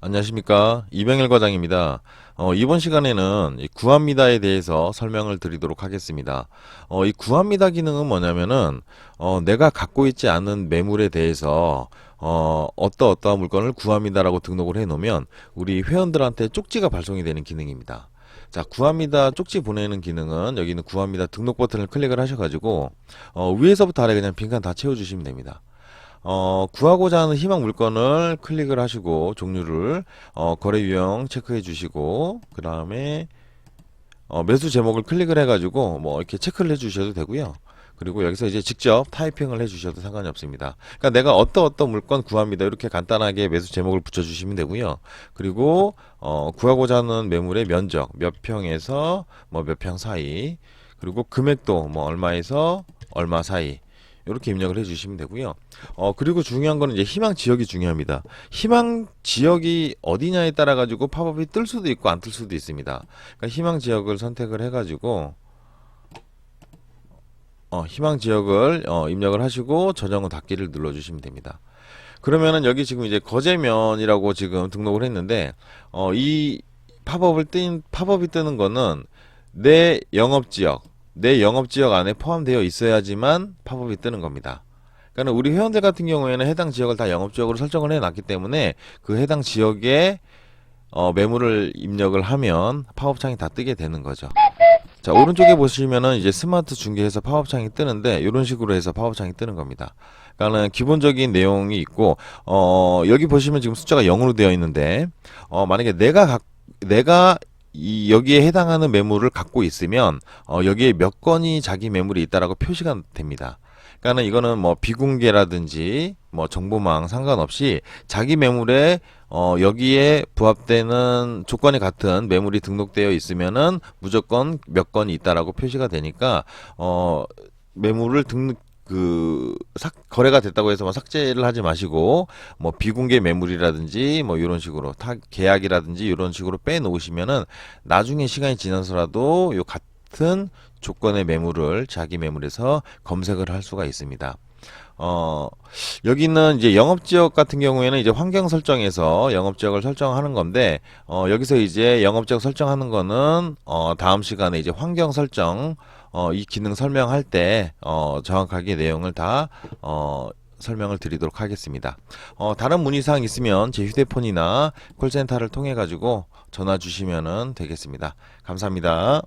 안녕하십니까 이병일 과장입니다. 어, 이번 시간에는 이 구합니다에 대해서 설명을 드리도록 하겠습니다. 어, 이 구합니다 기능은 뭐냐면은 어, 내가 갖고 있지 않은 매물에 대해서 어, 어떠 어떠한 물건을 구합니다 라고 등록을 해 놓으면 우리 회원들한테 쪽지가 발송이 되는 기능입니다. 자, 구합니다 쪽지 보내는 기능은 여기 있는 구합니다 등록 버튼을 클릭을 하셔가지고 어, 위에서부터 아래 그냥 빈칸 다 채워주시면 됩니다. 어, 구하고자 하는 희망 물건을 클릭을 하시고 종류를 어, 거래 유형 체크해 주시고 그 다음에 어, 매수 제목을 클릭을 해가지고 뭐 이렇게 체크를 해주셔도 되고요. 그리고 여기서 이제 직접 타이핑을 해주셔도 상관이 없습니다. 그러니까 내가 어떤 어떤 물건 구합니다. 이렇게 간단하게 매수 제목을 붙여주시면 되고요. 그리고 어, 구하고자 하는 매물의 면적 몇 평에서 뭐 몇 평 사이 그리고 금액도 뭐 얼마에서 얼마 사이 이렇게 입력을 해주시면 되고요. 어 그리고 중요한 거는 이제 희망 지역이 중요합니다. 희망 지역이 어디냐에 따라 가지고 팝업이 뜰 수도 있고 안 뜰 수도 있습니다. 그러니까 희망 지역을 선택을 해가지고 어 희망 지역을 어, 입력을 하시고 저장 후 닫기를 눌러주시면 됩니다. 그러면은 여기 지금 이제 거제면이라고 지금 등록을 했는데 어 이 팝업을 뜬 팝업이 뜨는 거는 내 영업 지역 내 영업 지역 안에 포함되어 있어야지만 팝업이 뜨는 겁니다. 그러니까 우리 회원들 같은 경우에는 해당 지역을 다 영업 지역으로 설정을 해 놨기 때문에 그 해당 지역에 어, 매물을 입력을 하면 팝업 창이 다 뜨게 되는 거죠. 자, 오른쪽에 보시면은 이제 스마트 중개에서 팝업 창이 뜨는데 이런 식으로 해서 팝업 창이 뜨는 겁니다. 그러니까는 기본적인 내용이 있고 어, 여기 보시면 지금 숫자가 0으로 되어 있는데 어, 만약에 내가 각 내가 이 여기에 해당하는 매물을 갖고 있으면 어, 여기에 몇 건이 자기 매물이 있다라고 표시가 됩니다. 그러니까는 이거는 뭐 비공개라든지 뭐 정보망 상관없이 자기 매물에 어 여기에 부합되는 조건이 같은 매물이 등록되어 있으면은 무조건 몇 건이 있다라고 표시가 되니까 어 매물을 등록 그 삭, 거래가 됐다고 해서 뭐 삭제를 하지 마시고 뭐 비공개 매물이라든지 뭐 이런 식으로 타, 계약이라든지 이런 식으로 빼 놓으시면은 나중에 시간이 지나서라도 요 같은 조건의 매물을 자기 매물에서 검색을 할 수가 있습니다. 어, 여기는 이제 영업 지역 같은 경우에는 이제 환경 설정에서 영업 지역을 설정하는 건데, 어, 여기서 이제 영업 지역 설정하는 거는, 어, 다음 시간에 이제 환경 설정, 어, 이 기능 설명할 때, 어, 정확하게 내용을 다, 어, 설명을 드리도록 하겠습니다. 어, 다른 문의사항 있으면 제 휴대폰이나 콜센터를 통해 가지고 전화 주시면 되겠습니다. 감사합니다.